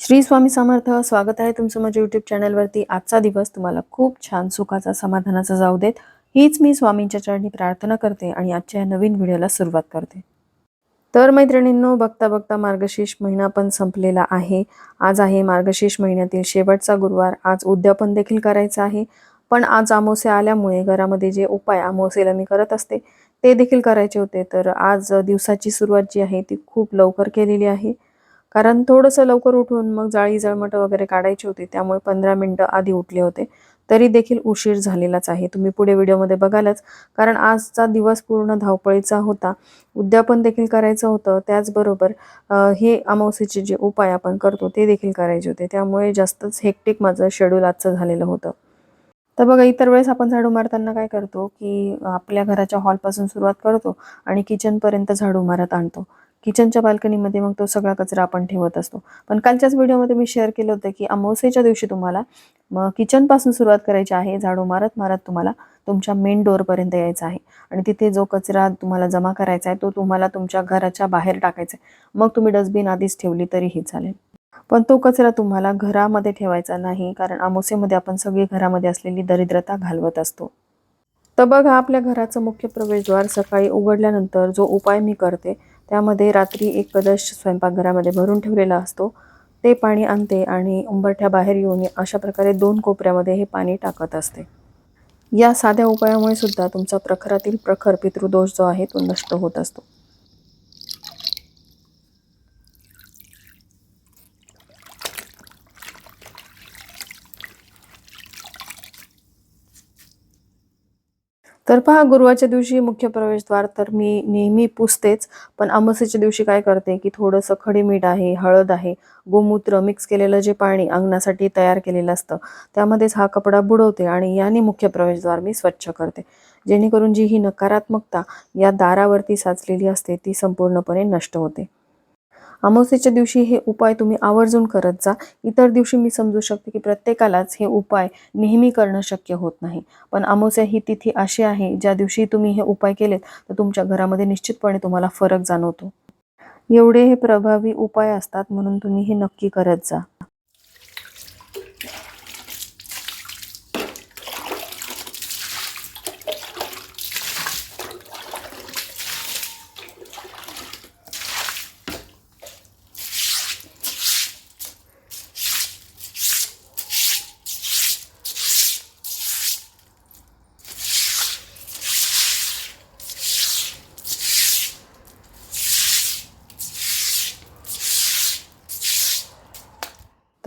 श्री स्वामी समर्थ स्वागत आहे तुमचं माझ्या युट्यूब चॅनलवरती आजचा दिवस तुम्हाला खूप छान सुखाचा समाधानाचा जाऊ देत. हीच मी स्वामींच्या चरणी प्रार्थना करते आणि आजच्या या नवीन व्हिडिओला सुरुवात करते. तर मैत्रिणींनो बघता बघता मार्गशीर्ष महिना पण संपलेला आहे. आज आहे मार्गशीर्ष महिन्यातील शेवटचा गुरुवार. आज उद्यापन देखील करायचं आहे. पण आज अमावस्या आल्यामुळे घरामध्ये जे उपाय अमावस्येला मी करत असते ते देखील करायचे होते. तर आज दिवसाची सुरुवात जी आहे ती खूप लवकर केलेली आहे. कारण थोडंसं लवकर उठून मग जाळी जळमट वगैरे काढायची होती. त्यामुळे पंधरा मिनटं आधी उठले होते. तरी देखील उशीर झालेलाच आहे. तुम्ही पुढे व्हिडिओमध्ये बघालच. कारण आजचा दिवस पूर्ण धावपळीचा होता. उद्यापन देखील करायचं होतं. त्याचबरोबर हे अमावस्येचे जे उपाय आपण करतो ते देखील करायचे होते. त्यामुळे जास्तच हेक्टिक माझं शेड्यूल आजचं झालेलं होतं. तर बघा इतर वेळेस आपण झाडू मारताना काय करतो की आपल्या घराच्या हॉलपासून सुरुवात करतो आणि किचनपर्यंत झाडू मारत आणतो. किचनच्या बाल्कनीमध्ये मग तो सगळा कचरा आपण ठेवत असतो. पण कालच्याच व्हिडिओमध्ये मी शेअर केलं होतं की अमावस्येच्या दिवशी तुम्हाला मग किचनपासून सुरुवात करायची आहे झाडू मारत मारत तुम्हाला तुमच्या मेन डोअरपर्यंत यायचं आहे. आणि तिथे जो कचरा तुम्हाला जमा करायचा आहे तो तुम्हाला तुमच्या घराच्या बाहेर टाकायचा आहे. मग तुम्ही डस्टबिन आधीच ठेवली तरीही चालेल. पण तो कचरा तुम्हाला घरामध्ये ठेवायचा नाही कारण अमावस्येमध्ये आपण सगळी घरामध्ये असलेली दरिद्रता घालवत असतो. तर बघा आपल्या घराचं मुख्य प्रवेशद्वार सकाळी उघडल्यानंतर जो उपाय मी करते त्यामध्ये रात्री एक कलश स्वयंपाकघरामध्ये भरून ठेवलेला असतो. ते पाणी आणते आणि उंबरठ्या बाहेर येऊन अशा प्रकारे दोन कोपऱ्यामध्ये हे पाणी टाकत असते. या साध्या उपायामुळे सुद्धा तुमचा प्रखरातील प्रखर पितृदोष जो आहे तो नष्ट होत असतो. तर पहा गुरुवारच्या दिवशी मुख्य प्रवेशद्वार तर मी नेहमी पुसतेच पण अमावस्येच्या दिवशी काय करते की थोडंसं खडे मीठ आहे हळद आहे गोमूत्र मिक्स केलेलं जे पाणी अंगणासाठी तयार केलेलं असतं त्यामध्येच हा कपडा बुडवते आणि याने मुख्य प्रवेशद्वार मी स्वच्छ करते. जेणेकरून जी ही नकारात्मकता या दारावरती साचलेली असते ती संपूर्णपणे नष्ट होते. अमावस्येच्या दिवशी हे उपाय तुम्ही आवर्जून करत जा. इतर दिवशी मी समजू शकते की प्रत्येकालाच हे उपाय नेहमी करणं शक्य होत नाही. पण अमावस्या ही तिथी अशी आहे ज्या दिवशी तुम्ही हे उपाय केलेत तर तुमच्या घरामध्ये निश्चितपणे तुम्हाला फरक जाणवतो. एवढे हे प्रभावी उपाय असतात म्हणून तुम्ही हे नक्की करत जा.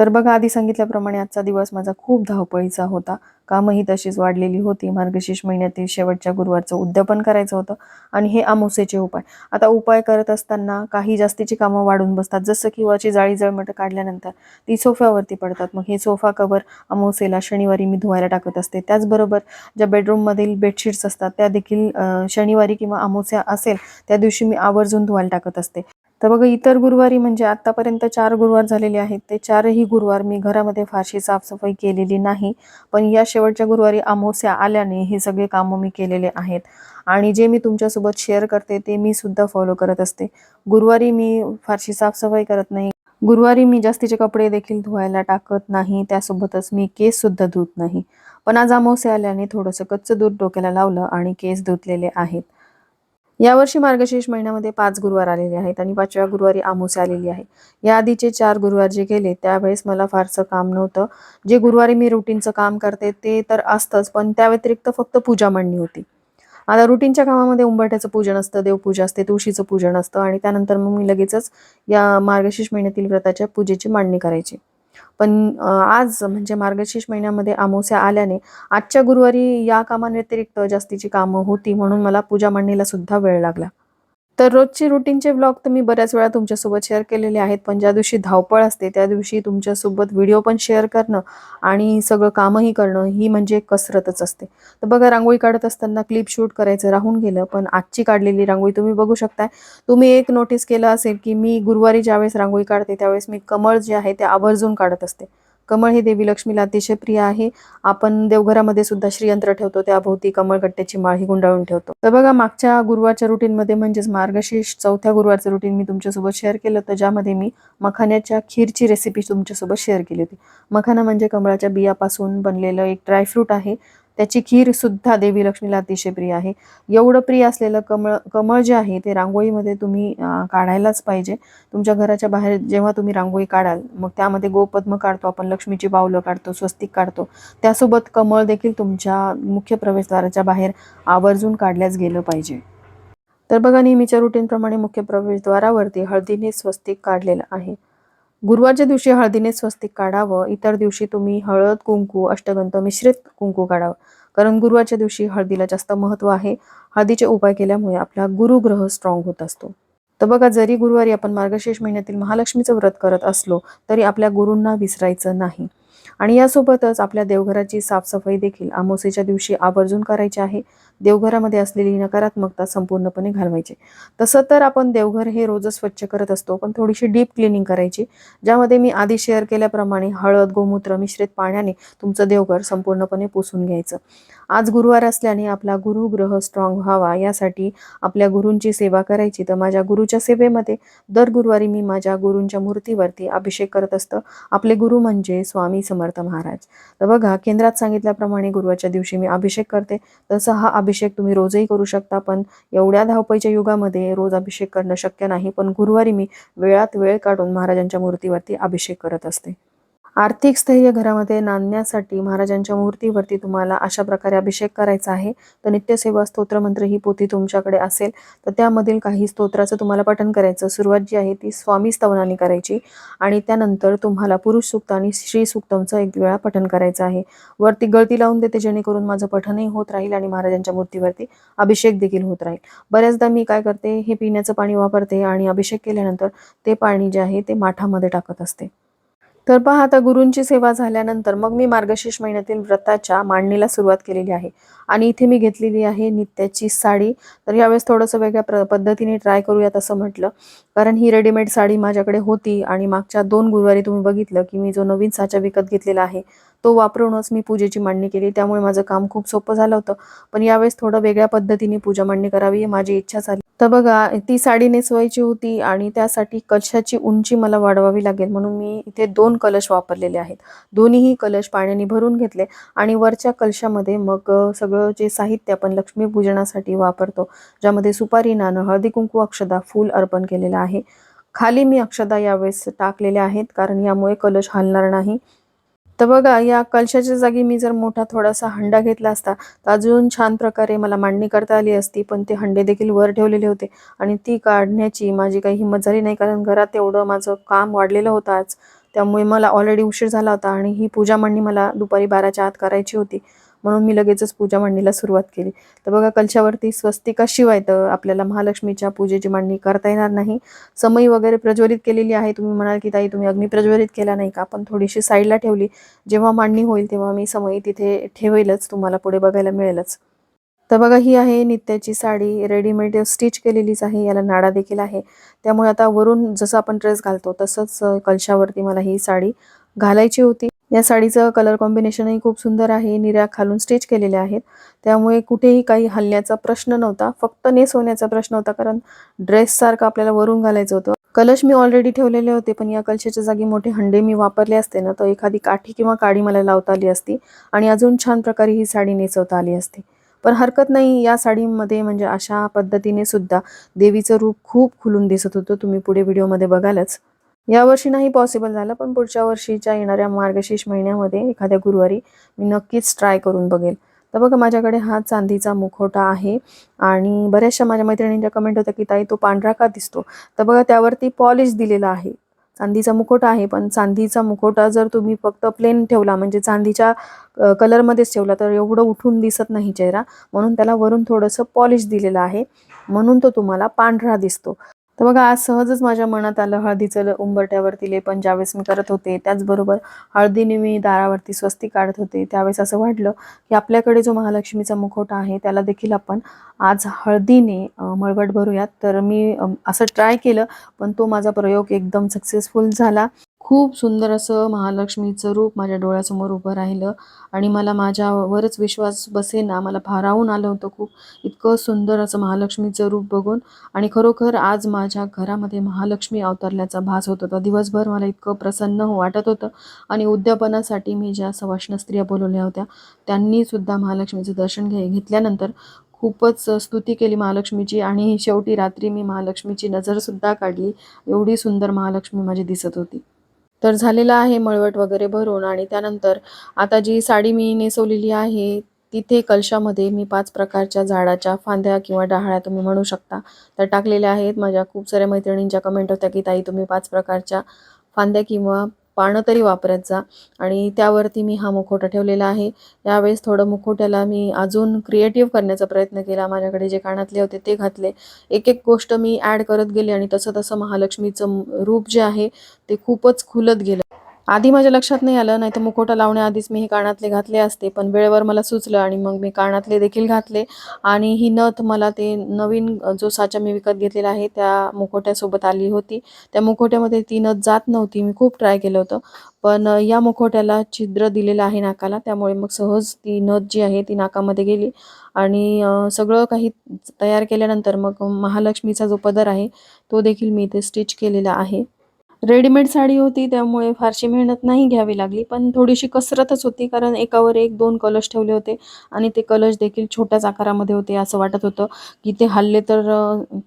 तर बघा आधी सांगितल्याप्रमाणे आजचा दिवस माझा खूप धावपळीचा होता. कामही तशीच वाढलेली होती. मार्गशीर्ष महिन्यातील शेवटच्या गुरुवारचं उद्यापन करायचं होतं. आणि हे आमोसेचे उपाय. आता उपाय करत असताना काही जास्तीची कामं वाढून बसतात. जसं की वाची जाळी जळमट काढल्यानंतर ती सोफ्यावरती पडतात. मग हे सोफा कवर आमोसेला शनिवारी मी धुवायला टाकत असते. त्याचबरोबर ज्या बेडरूममधील बेडशीट्स असतात त्या देखील शनिवारी किंवा अमावस्या असेल त्या दिवशी मी आवर्जून धुवायला टाकत असते. तर बघा इतर गुरुवारी म्हणजे आतापर्यंत चार गुरुवार झालेले आहेत. ते चारही गुरुवार मी घरामध्ये फारशी साफसफाई केलेली नाही. पण या शेवटच्या गुरुवारी अमावस्या आल्याने हे सगळे कामं मी केलेले आहेत. आणि जे मी तुमच्यासोबत शेअर करते ते मी सुद्धा फॉलो करत असते. गुरुवारी मी फारशी साफसफाई करत नाही. गुरुवारी मी जास्तीचे कपडे देखील धुवायला टाकत नाही. त्यासोबतच मी केस सुद्धा धुत नाही. पण आज अमावस्या आल्याने थोडंसं कच्चं दूध डोक्याला लावलं आणि केस धुतलेले आहेत. यावर्षी मार्गशीर्ष महिन्यामध्ये पाच गुरुवार आलेले आहेत आणि पाचव्या गुरुवारी अमावस्या आलेली आहे. या आधीचे चार गुरुवार जे गेले त्यावेळेस मला फारसं काम नव्हतं. जे गुरुवारी मी रुटीनचं काम करते ते तर असतंच पण त्या व्यतिरिक्त फक्त पूजा मांडणी होती. आता रुटीनच्या कामामध्ये उंबरठ्याचं पूजन असतं देवपूजा असते तुळशीचं पूजन असतं आणि त्यानंतर मग मी लगेचच या मार्गशीर्ष महिन्यातील व्रताच्या पूजेची मांडणी करायची. पण आज म्हणजे मार्गशीर्ष महिन्यामध्ये अमावस्या आल्याने आजच्या गुरुवारी या कामांव्यतिरिक्त जास्तीची कामं होती म्हणून मला पूजा मांडणीला सुद्धा वेळ लागला. तर रोजचे रुटीनचे ब्लॉग तर मी बऱ्याच वेळा तुमच्यासोबत शेअर केलेले आहेत. पण ज्या दिवशी धावपळ असते त्या दिवशी तुमच्यासोबत व्हिडिओ पण शेअर करणं आणि सगळं कामही करणं ही म्हणजे एक कसरतच असते. तर बघा रांगोळी काढत असताना क्लिप शूट करायचं राहून गेलं पण आजची काढलेली रांगोळी तुम्ही बघू शकताय. तुम्ही एक नोटीस केलं असेल की मी गुरुवारी ज्यावेळेस रांगोळी काढते त्यावेळेस मी कमळ जे आहे ते आवर्जून काढत असते. कमळ हे देवी लक्ष्मीला अतिशय प्रिय आहे. आपण देवघरामध्ये सुद्धा श्रीयंत्र ठेवतो. त्याभोवती कमळगट्ट्याची माळ ही गुंडाळून ठेवतो. तर बघा मागच्या गुरुवारच्या रुटीनमध्ये म्हणजेच मार्गशीर्ष चौथ्या गुरुवारचं रुटीन मी तुमच्यासोबत शेअर केलं तर ज्यामध्ये मी मखाण्याच्या खीरची रेसिपी तुमच्यासोबत शेअर केली होती. मखाना म्हणजे कमळाच्या बियापासून बनलेलं एक ड्रायफ्रूट आहे. त्याची खीर सुद्धा देवी लक्ष्मीला अतिशय प्रिय आहे. एवढं प्रिय असलेलं कमळ कमळ जे आहे ते रांगोळीमध्ये तुम्ही काढायलाच पाहिजे. तुमच्या घराच्या बाहेर जेव्हा तुम्ही रांगोळी काढाल मग त्यामध्ये गोपद्म काढतो आपण लक्ष्मीची बावलं काढतो स्वस्तिक काढतो. त्यासोबत कमळ देखील तुमच्या मुख्य प्रवेशद्वाराच्या बाहेर आवर्जून काढल्याच गेलं पाहिजे. तर बघा नेहमीच्या रुटीनप्रमाणे मुख्य प्रवेशद्वारावरती हळदीने स्वस्तिक काढलेलं आहे. गुरुवारच्या दिवशी हळदीने स्वस्तिक काढावं इतर दिवशी तुम्ही हळद कुंकू अष्टगंध मिश्रित कुंकू काढावं. कारण गुरुवारच्या दिवशी हळदीला जास्त महत्त्व आहे. हळदीचे उपाय केल्यामुळे आपला गुरुग्रह स्ट्रॉंग होत असतो. तर बघा जरी गुरुवारी आपण मार्गशीर्ष महिन्यातील महालक्ष्मीचं व्रत करत असलो तरी आपल्या गुरूंना विसरायचं नाही. आणि यासोबतच आपल्या देवघराची साफसफाई देखील आमोसेच्या दिवशी आवर्जून करायची आहे. देवघरामध्ये असलेली नकारात्मकता संपूर्णपणे घालवायची. तसं तर आपण देवघर हे रोजच स्वच्छ करत असतो पण थोडीशी डीप क्लिनिंग करायची. ज्यामध्ये मी आधी शेअर केल्याप्रमाणे हळद गोमूत्र मिश्रित पाण्याने तुमचं देवघर संपूर्णपणे पुसून घ्यायचं. आज गुरुवार असल्याने आपला गुरुग्रह स्ट्रॉंग व्हावा यासाठी आपल्या गुरूंची सेवा करायची. तर माझ्या गुरुच्या सेवेमध्ये दर गुरुवारी मी माझ्या गुरूंच्या मूर्तीवरती अभिषेक करत असतं. आपले गुरु म्हणजे स्वामी समर्थ. महाराज. तर बघा केंद्रात सांगितल्याप्रमाणे गुरुवारच्या दिवशी मी अभिषेक करते. तसं हा अभिषेक तुम्ही रोजही करू शकता पण एवढ्या धावपळीच्या युगामध्ये रोज अभिषेक करणं शक्य नाही. पण गुरुवारी मी वेळात वेळ काढून महाराजांच्या मूर्तीवरती अभिषेक करत असते. आर्थिक स्थैर्य घरामध्ये नांदण्यासाठी महाराजांच्या मूर्तीवरती तुम्हाला अशा प्रकारे अभिषेक करायचा आहे. तर नित्यसेवा स्तोत्रमंत्र ही पोथी तुमच्याकडे असेल. तर त्यामधील काही स्तोत्राचं तुम्हाला पठन करायचं. सुरुवात जी आहे ती स्वामी स्तवनाने करायची. आणि त्यानंतर तुम्हाला पुरुष सुक्त आणि श्री सुक्तमचं एक वेळा पठन करायचं आहे. वरती गळती लावून देते जेणेकरून माझं पठनही होत राहील आणि महाराजांच्या मूर्तीवरती अभिषेक देखील होत राहील. बऱ्याचदा मी काय करते हे पिण्याचं पाणी वापरते आणि अभिषेक केल्यानंतर ते पाणी जे आहे ते माठामध्ये टाकत असते. तर पहा आता गुरूंची सेवा झाल्यानंतर मग मी मार्गशीर्ष महिन्यातील व्रताच्या मांडणीला सुरुवात केलेली आहे. आणि इथे मी घेतलेली आहे नित्याची साडी. तर यावेळेस थोडंसं वेगळ्या प्र पद्धतीने ट्राय करूयात असं म्हटलं. कारण ही रेडीमेड साडी माझ्याकडे होती आणि मागच्या दोन गुरुवारी तुम्ही बघितलं की मी जो नवीन साचा विकत घेतलेला आहे तो वापरूनच मी पूजेची मांडणी केली. त्यामुळे माझं काम खूप सोपं झालं होतं. पण यावेळेस थोडं वेगळ्या पद्धतीने पूजा मांडणी करावी ही माझी इच्छा झाली. तर बघा ती साडी नेसवायची होती आणि त्यासाठी कलशाची उंची मला वाढवावी लागेल म्हणून मी इथे दोन कलश वापरलेले आहेत. दोन्हीही कलश पाण्याने भरून घेतले आणि वरच्या कलशामध्ये मग सगळं जे साहित्य आपण लक्ष्मीपूजनासाठी वापरतो ज्यामध्ये सुपारी नाणं हळदी कुंकू अक्षदा फूल अर्पण केलेलं आहे. खाली मी अक्षदा यावेळेस टाकलेल्या आहेत कारण यामुळे कलश हलणार नाही. तर बघा या कलशाच्या जागी मी जर मोठा थोडासा हंडा घेतला असता तर अजून छान प्रकारे मला मांडणी करता आली असती पण ते हंडे देखील वर ठेवलेले होते आणि ती काढण्याची माझी काही हिंमत झाली नाही कारण घरात एवढं माझं काम वाढलेलं होतं आज. त्यामुळे मला ऑलरेडी उशीर झाला होता आणि ही पूजा मांडणी मला दुपारी बाराच्या आत करायची होती. म्हणून मी लगेचच पूजा मांडणीला सुरुवात केली. तर बघा कलशावरती स्वस्तिकाशिवाय तर आपल्याला महालक्ष्मीच्या पूजेची मांडणी करता येणार नाही. समई वगैरे प्रज्वलित केलेली आहे. तुम्ही म्हणाल की ताई तुम्ही अग्नी प्रज्वलित केला नाही का? आपण थोडीशी साईडला ठेवली. जेव्हा मांडणी होईल तेव्हा मी समई तिथे ठेवेलच. तुम्हाला पुढे बघायला मिळेलच. तर बघा ही आहे नित्याची साडी. रेडीमेड स्टिच केलेलीच आहे. याला नाडा देखील आहे. त्यामुळे आता वरून जसं आपण ड्रेस घालतो तसंच कलशावरती मला ही साडी घालायची होती. या साडीचं कलर कॉम्बिनेशनही खूप सुंदर आहे. निऱ्या खालून स्टिच केलेल्या आहेत. त्यामुळे कुठेही काही हलण्याचा प्रश्न नव्हता. फक्त नेसवण्याचा प्रश्न होता कारण ड्रेससारखं आपल्याला वरून घालायचं होतं. कलश मी ऑलरेडी ठेवलेले होते पण या कलशाच्या जागी मोठे हंडे मी वापरले असते ना तर एखादी काठी किंवा काडी मला लावता आली असती आणि अजून छान प्रकारे ही साडी नेसवता आली असती. पण हरकत नाही या साडीमध्ये म्हणजे अशा पद्धतीने सुद्धा देवीचं रूप खूप खुलून दिसत होतं. तुम्ही पुढे व्हिडिओमध्ये बघालच. यावर्षी नाही पॉसिबल झालं पण पुढच्या वर्षीच्या येणाऱ्या मार्गशीर्ष महिन्यामध्ये एखाद्या गुरुवारी मी नक्कीच ट्राय करून बघेल. तर बघा माझ्याकडे हा चांदीचा मुखवटा आहे आणि बऱ्याचशा माझ्या मैत्रिणींच्या कमेंट होत्या की ताई तो पांढरा का दिसतो? तर बघा त्यावरती पॉलिश दिलेला आहे. चांदीचा मुखवटा आहे पण चांदीचा मुखवटा जर तुम्ही फक्त प्लेन ठेवला म्हणजे चांदीच्या कलरमध्येच ठेवला तर एवढं उठून दिसत नाही चेहरा. म्हणून त्याला वरून थोडंसं पॉलिश दिलेलं आहे. म्हणून तो तुम्हाला पांढरा दिसतो. तर बघा आज सहजच माझ्या मनात आलं हळदीचं ल- उंबरठ्यावरती लेपन ज्यावेळेस मी करत होते त्याचबरोबर हळदीने मी दारावरती स्वस्ती काढत होते त्यावेळेस असं वाटलं की आपल्याकडे जो महालक्ष्मीचा मुखवटा आहे त्याला देखील आपण आज हळदीने मळवट भरूयात. तर मी असं ट्राय केलं पण तो माझा प्रयोग एकदम सक्सेसफुल झाला. खूप सुंदर असं महालक्ष्मीचं रूप माझ्या डोळ्यासमोर उभं राहिलं आणि मला माझ्यावरच विश्वास बसेना मला भारावून आलं होतं खूप. इतकं सुंदर असं महालक्ष्मीचं रूप बघून आणि खरोखर आज माझ्या घरामध्ये महालक्ष्मी अवतरल्याचा भास होत होता. दिवसभर मला इतकं प्रसन्न वाटत होतं आणि उद्यापनासाठी मी ज्या सवाष्ण स्त्रिया बोलवल्या होत्या त्यांनी सुद्धा महालक्ष्मीचं दर्शन घे घेतल्यानंतर खूपच स्तुती केली महालक्ष्मीची आणि शेवटी रात्री मी महालक्ष्मीची नजरसुद्धा काढली. एवढी सुंदर महालक्ष्मी माझी दिसत होती. तर झालेलं आहे मळवट वगैरे भरून आणि त्यानंतर आता जी साडी मी नेसवलेली आहे तिथे कलशामध्ये मी पाच प्रकारच्या झाडाच्या फांद्या किंवा डहाळ्या तुम्ही म्हणू शकता. तर टाकलेल्या आहेत. माझ्या खूप साऱ्या मैत्रिणींच्या कमेंट होत्या की ताई तुम्ही पाच प्रकारच्या फांद्या किंवा पानं तरी वापरत जा. आणि त्यावरती मी हा मुखवटा ठेवलेला आहे. यावेळेस थोडं मुखवट्याला मी अजून क्रिएटिव्ह करण्याचा प्रयत्न केला. माझ्याकडे जे कानातले होते ते घातले. एक एक गोष्ट मी ॲड करत गेले आणि तसं तसं महालक्ष्मीचं रूप जे आहे ते खूपच खुलत गेलं. आधी माझ्या लक्षात नाही आलं नाही तर मुखोटा लावण्याआधीच मी हे कानातले घातले असते पण वेळेवर मला सुचलं आणि मग मी कानातले देखील घातले. आणि ही नथ मला ते नवीन जो साचा मी विकत घेतलेला आहे त्या मुखोट्यासोबत आली होती. त्या मुखोट्यामध्ये ती नथ जात नव्हती मी खूप ट्राय केलं होतं. पण या मुखवट्याला छिद्र दिलेलं आहे नाकाला त्यामुळे मग सहज ती नथ जी आहे ती नाकामध्ये गेली. आणि सगळं काही तयार केल्यानंतर मग महालक्ष्मीचा जो पदर आहे तो देखील मी इथे स्टिच केलेला आहे. रेडीमेड साडी होती त्यामुळे फारशी मेहनत नाही घ्यावी लागली. पण थोडीशी कसरतच होती कारण एकावर एक दोन कलश ठेवले होते आणि ते कलश देखील छोट्याच आकारामध्ये होते असं वाटत होतं की ते हल्ले तर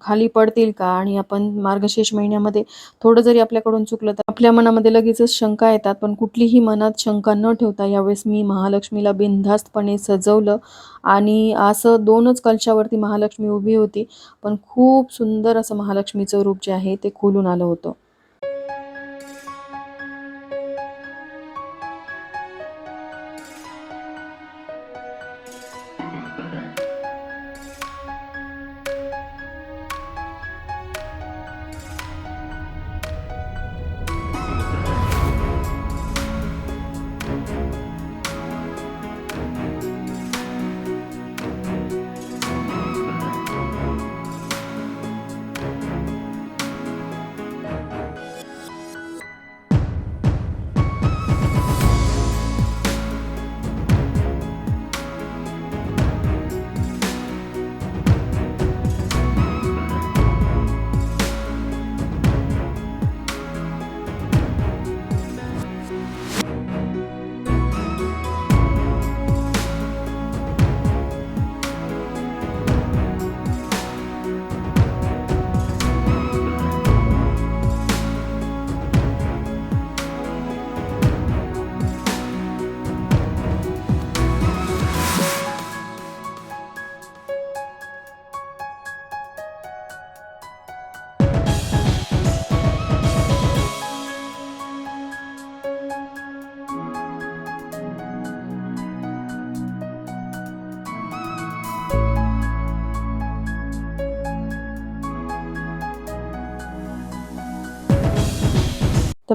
खाली पडतील का? आणि आपण मार्गशीर्ष महिन्यामध्ये थोडं जरी आपल्याकडून चुकलं तर आपल्या मनामध्ये लगेचच शंका येतात. पण कुठलीही मनात शंका न ठेवता यावेळेस मी महालक्ष्मीला बिनधास्तपणे सजवलं आणि असं दोनच कलशावरती महालक्ष्मी उभी होती. पण खूप सुंदर असं महालक्ष्मीचं रूप जे आहे ते खुलून आलं होतं.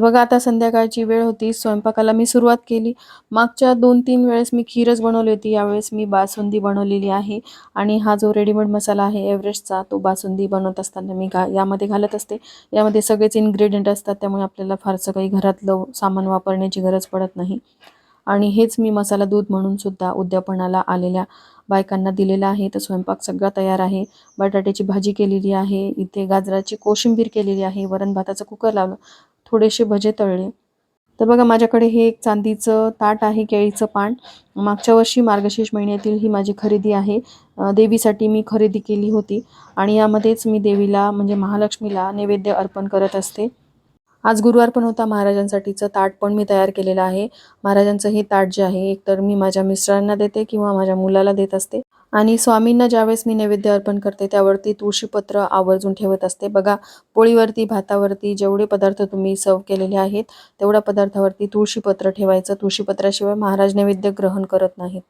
तर बघा आता संध्याकाळची वेळ होती स्वयंपाकाला मी सुरुवात केली. मागच्या दोन तीन वेळेस मी खीरच बनवली होती. यावेळेस मी बासुंदी बनवलेली आहे. आणि हा जो रेडीमेड मसाला आहे एव्हरेस्टचा तो बासुंदी बनवत असताना मी घा यामध्ये घालत असते. यामध्ये सगळेच इन्ग्रेडियंट असतात त्यामुळे आपल्याला फारसं काही घरातलं सामान वापरण्याची गरज पडत नाही. आणि हेच मी मसाला दूध म्हणून सुद्धा उद्यापनाला आलेल्या बायकांना दिलेला आहे. तर स्वयंपाक सगळा तयार आहे. बटाट्याची भाजी केलेली आहे. इथे गाजराची कोशिंबीर केलेली आहे. वरण भाताचं कुकर लावलं. थोडेसे भजे तळले. तर बघा माझ्याकडे हे एक चांदीचं ताट आहे केळीचं पान. मागच्या वर्षी मार्गशीर्ष महिन्यातील ही माझी खरेदी आहे. देवीसाठी मी खरेदी केली होती आणि यामध्येच मी देवीला म्हणजे महालक्ष्मीला नैवेद्य अर्पण करत असते. आज गुरुवार पण होता महाराजांसाठीचं ताट पण मी तयार केलेलं आहे. महाराजांचं हे ताट जे आहे एकतर मी माझ्या मिस्टरांना देते किंवा माझ्या मुलाला देत असते. आणि स्वामींना ज्यावेळेस मी नैवेद्य अर्पण करते त्यावरती तुळशीपत्र आवर्जून ठेवत असते. बघा पोळीवरती भातावरती जेवढे पदार्थ तुम्ही सर्व केलेले आहेत तेवढ्या पदार्थावरती तुळशीपत्र ठेवायचं. तुळशीपत्राशिवाय महाराज नैवेद्य ग्रहण करत नाहीत.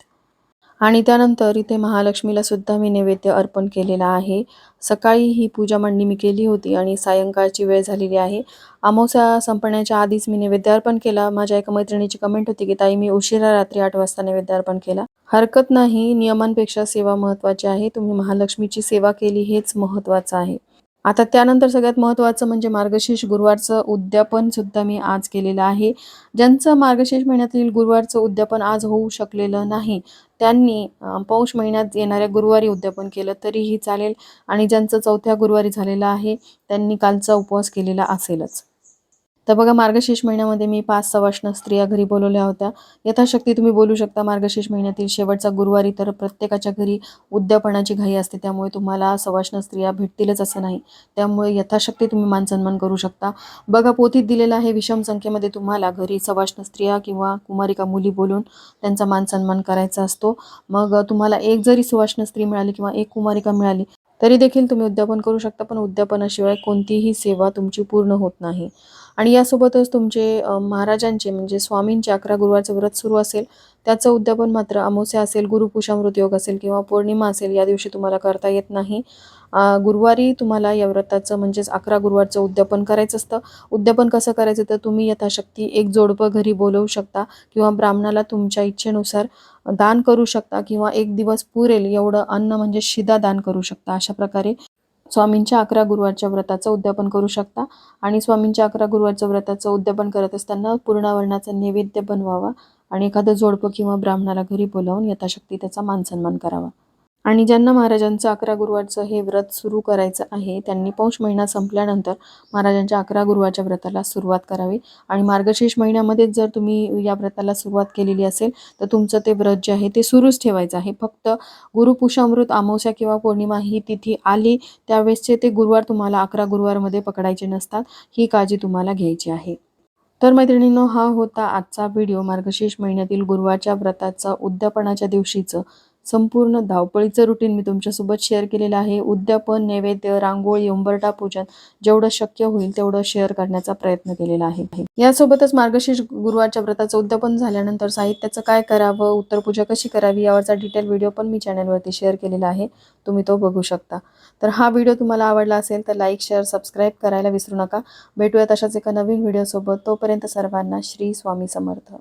आणि त्यानंतर इथे महालक्ष्मीला सुद्धा मी नैवेद्य अर्पण केलेला आहे. सकाळी ही पूजा मांडणी मी केली होती आणि सायंकाळची वेळ झालेली आहे. अमावस्या संपण्याच्या आधीच मी नैवेद्य अर्पण केला. माझ्या एका मैत्रिणीची कमेंट होती की ताई मी उशिरा रात्री आठ वाजता नैवेद्य अर्पण केला. हरकत नाही नियमांपेक्षा सेवा महत्त्वाची आहे. तुम्ही महालक्ष्मीची सेवा केली हेच महत्त्वाचं आहे. आता त्यानंतर सगळ्यात महत्त्वाचं म्हणजे मार्गशीर्ष गुरुवारचं उद्यापन सुद्धा मी आज केलेलं आहे. ज्यांचं मार्गशीर्ष महिन्यातील गुरुवारचं उद्यापन आज होऊ शकलेलं नाही त्यांनी पौष महिन्यात येणाऱ्या गुरुवारी उद्यापन केलं तरीही चालेल आणि ज्यांचं चौथ्या गुरुवारी झालेलं आहे त्यांनी कालचा उपवास केलेला असेलच. तर बघा मार्गशीर्ष महिन्यामध्ये मी पाच सवाष्ण स्त्रिया घरी बोलवल्या होत्या. यथाशक्ती तुम्ही बोलू शकता मार्गशीर्ष महिन्यातील शेवटचा गुरुवारी तर प्रत्येकाच्या घरी उद्यापनाची घाई असते त्यामुळे तुम्हाला सवाष्ण स्त्रिया भेटतीलच असं नाही. त्यामुळे यथाशक्ती तुम्ही मानसन्मान करू शकता. बघा पोथीत दिलेला आहे विषम संख्येमध्ये तुम्हाला घरी सवाष्ण स्त्रिया किंवा कुमारिका मुली बोलून त्यांचा मानसन्मान करायचा असतो. मग तुम्हाला एक जरी सुवाष्ण स्त्री मिळाली किंवा एक कुमारिका मिळाली तरी देखील तुम्ही उद्यापन करू शकता पण उद्यापनाशिवाय कोणतीही सेवा तुमची पूर्ण होत नाही. आणि यासोबतच तुमचे महाराजांचे म्हणजे स्वामींचे अकरा गुरुवारचं व्रत सुरू असेल त्याचं उद्यापन मात्र अमावस्या असेल गुरुपुषामृत योग असेल किंवा पौर्णिमा असेल या दिवशी तुम्हाला करता येत नाही. गुरुवारी तुम्हाला या व्रताचं म्हणजेच अकरा गुरुवारचं उद्यापन करायचं असतं. उद्यापन कसं करायचं? तर तुम्ही यथाशक्ती एक जोडपं घरी बोलवू शकता किंवा ब्राह्मणाला तुमच्या इच्छेनुसार दान करू शकता किंवा एक दिवस पुरेल एवढं अन्न म्हणजे शिदा दान करू शकता अशा प्रकारे स्वामींच्या अकरा गुरुवारच्या व्रताचं उद्यापन करू शकता. आणि स्वामींच्या अकरा गुरुवारच्या व्रताचं उद्यापन करत असताना पूर्णावरणाचा नैवेद्य बनवावा आणि एखादं जोडपं किंवा ब्राह्मणाला घरी बोलावून यथाशक्ती त्याचा मानसन्मान करावा. आणि ज्यांना महाराजांचं अकरा गुरुवारचं हे व्रत सुरू करायचं आहे त्यांनी पौष महिना संपल्यानंतर महाराजांच्या अकरा गुरुवारच्या व्रताला सुरुवात करावी. आणि मार्गशीर्ष महिन्यामध्येच जर तुम्ही या व्रताला सुरुवात केलेली असेल तर तुमचं ते व्रत जे आहे ते सुरूच ठेवायचं आहे. फक्त गुरुपुषामृत अमावस्या किंवा पौर्णिमा ही तिथी आली त्यावेळेसचे ते गुरुवार तुम्हाला अकरा गुरुवारमध्ये पकडायचे नसतात. ही काळजी तुम्हाला घ्यायची आहे. तर मैत्रिणींनो हा होता आजचा व्हिडिओ. मार्गशीर्ष महिन्यातील गुरुवारच्या व्रताचं उद्यापनाच्या दिवशीचं संपूर्ण धावपळीचं रुटीन मी तुमच्यासोबत शेअर केलेलं आहे. उद्यापन नैवेद्य रांगोळी उंबरटा पूजन जेवढं शक्य होईल तेवढं शेअर करण्याचा प्रयत्न केलेला आहे. यासोबतच मार्गशीर्ष गुरुवारच्या व्रताचं उद्यापन झाल्यानंतर साहित्याचं काय करावं उत्तर पूजा कशी करावी यावरचा डिटेल व्हिडिओ पण मी चॅनलवरती शेअर केलेला आहे. तुम्ही तो बघू शकता. तर हा व्हिडिओ तुम्हाला आवडला असेल तर लाईक शेअर सबस्क्राईब करायला विसरू नका. भेटूयात अशाच एका नवीन व्हिडिओसोबत तोपर्यंत सर्वांना श्री स्वामी समर्थ.